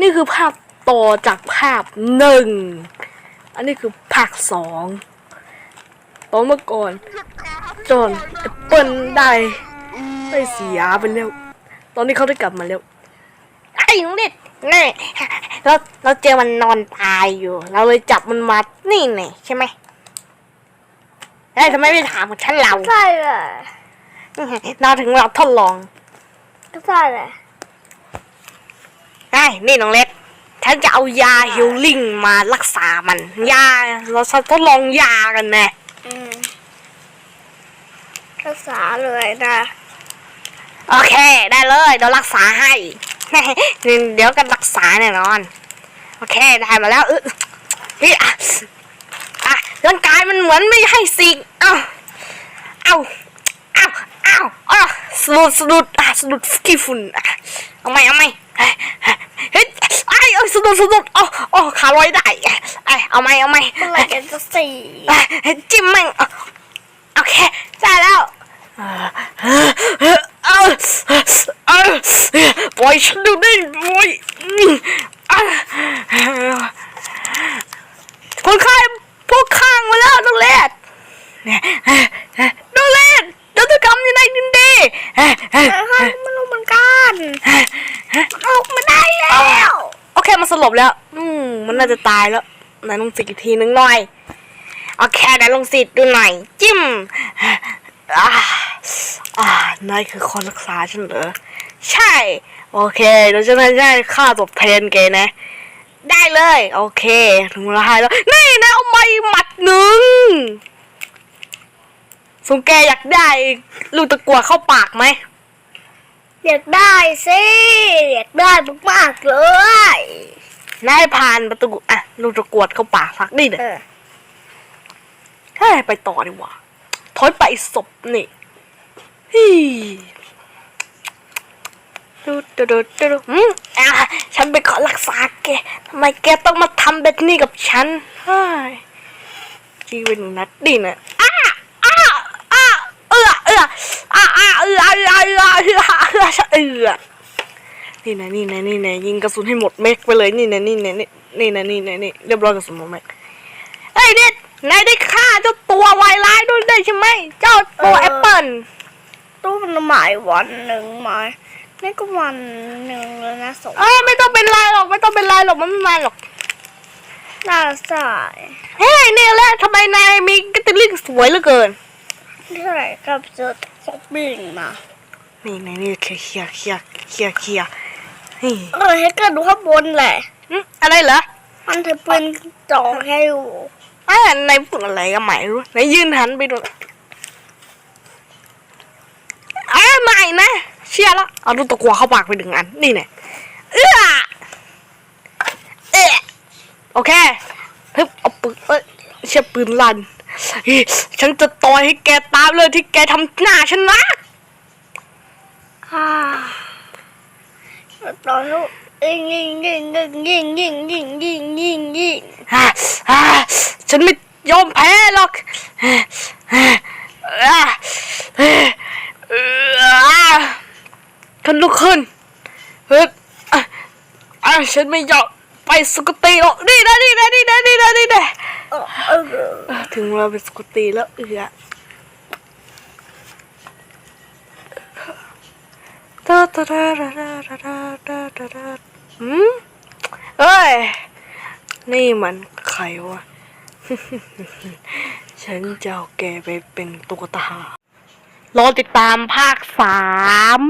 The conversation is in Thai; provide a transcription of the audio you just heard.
นี่คือภาพต่อจากภาพหนึ่ง อันนี้คือภาคสองตอนเมื่อก่อน จนแอปเปิลได้ได้เสียไปแล้ว ตอนนี้เขาได้กลับมาแล้ว ไอ้น้องเด็ดนี่เราเราเจอมันนอนตายอยู่ เราเลยจับมันมานี่ไงใช่ไหมเฮ้ยทำไมไม่ถามกับฉันเราใช่เลยเราถึงเราทดลองก็ใช่เลย ไอ้นี่น้องเล็กฉันจะเอายาฮิลลิ่งมารักษามัน ยา เราจะทดลองยากันแน่อืมรักษาเลยนะ โอเค ได้เลยเดี๋ยวรักษาให้ เดี๋ยวกันรักษาแน่นอน โอเค ได้มาแล้วเออเฮ้ยอะอะร่างกายมันเหมือนไม่ให้สิงเอ้าเอ้าเอ้าเอ้าอะสะดุดสะดุดอะสะดุดขี้ฝุ่นอะเอาไหมเอาไหม ยสะดุดสะดุดโอ้โอ้ขาลอยได้ไอ้ยเอาไหมเอาไหมเมื่อไหร่กันจะสี่เอ้ยจิ้มแม่งอะโอเคได้แล้วเอาเอาปล่อยฉันดูได้ปล่อยคนไข้พวกข้างมาแล้วน้องเลดน้องเลดดนตกรรมอยู่ในดินดี แต่ข้าไม่รู้เหมือนกันออกมาได้แล้ว โอเคมันสล บแล้ว อืมมันน่าจะตายแล้วไหนลงสิอีกทีนึงหน่อยโอเคไหนลงสิดูหน่อย จิ้มอ่าอ่านายคือคนรักษาฉันเหรอ ใช่ โอเคเดี๋ยวฉันจะได้ค่าตอบแทนแกนะ ได้เลย โอเคถึงเวลาให้แล้ว นี่นะเอาไม้หมัดหนึ่งสงแกอยากได้ลูกตะกัวเข้าปากไหม อยากได้สิ อยากได้มากๆเลย นายผ่านประตูอะลูกตะกรวดเข้าปากสักนี่เนี่ยเออเฮ้ยไปต่อดีกว่าถอยไปศพนี่ฮี่ดูดูดูดูดูอืมอะฉันไปขอรักษาแกทำไมแกต้องมาทำแบบนี้กับฉันเฮ้ยชีวิตนัดดินะอ้าอ้าอ้าเอือเอืออ้าอ้าเอือเอือเอือเอือเอือเอือ นี่นะนี่นะนี่นะยิงกระสุนให้หมดเม็กไปเลยนี่นะนี่นะนี่นี่นะนี่นะนี่เรียบร้อยกระสุนหมดเม็กเอ้ยเนี่ยนายได้ฆ่าเจ้าตัววายร้ายด้วยได้ใช่ไหมเจ้าตัวแอปเปิลตู้มันหมายวันหนึ่งหมายนี่ก็วันหนึ่งแล้วนะสองเอ้ยไม่ต้องเป็นไรหรอกไม่ต้องเป็นไรหรอกมันไม่มาหรอกน่าสายเฮ้ยเนี่ยแหละทำไมนายมีกระติลิงสวยเหลือเกินเท่าไหร่กับเจอซอมบี้มานี่นายนี่เคลียร์เคลียร์เคลียร์เคลียร์นี่ เออให้เกิดดูข้างบนแหละหึอะไรเหรอ มันถือปืนจ่อแค่อยู่อ่านายพูดอะไรกันใหม่รู้นายยืนหันไปดูอ่าใหม่นะเชียร์ละเอาลูกตะกัวเข้าปากไปหนึ่งอัน นี่เนี่ยเอื้อเอ๊ะโอเคฮึบเอาปืนเอ้ยเชียปืนลั่นเฮ้ยฉันจะต่อยให้แกตามเลยที่แกทำหน้าฉันนะ ฮ่า ตอนนู้นยิงยิงยิงยิงยิงยิงยิงยิงยิงฮ่าฮ่าฉันไม่ยอมแพ้หรอกอ่าอ่าอ่าฉันลุกขึ้นเฮ้ยอะอะฉันไม่ยอมไปสกุติหรอกนี่นะนี่นะนี่นะนี่นะนี่นะถึงเราเป็นสกุติแล้วเอือ ตาตาตาตาตาตาตาตาตาหืมเอ้ย นี่มันใครวะ ฉันจะเอาแกไปเป็นตุ๊กตารอติดตามภาคสาม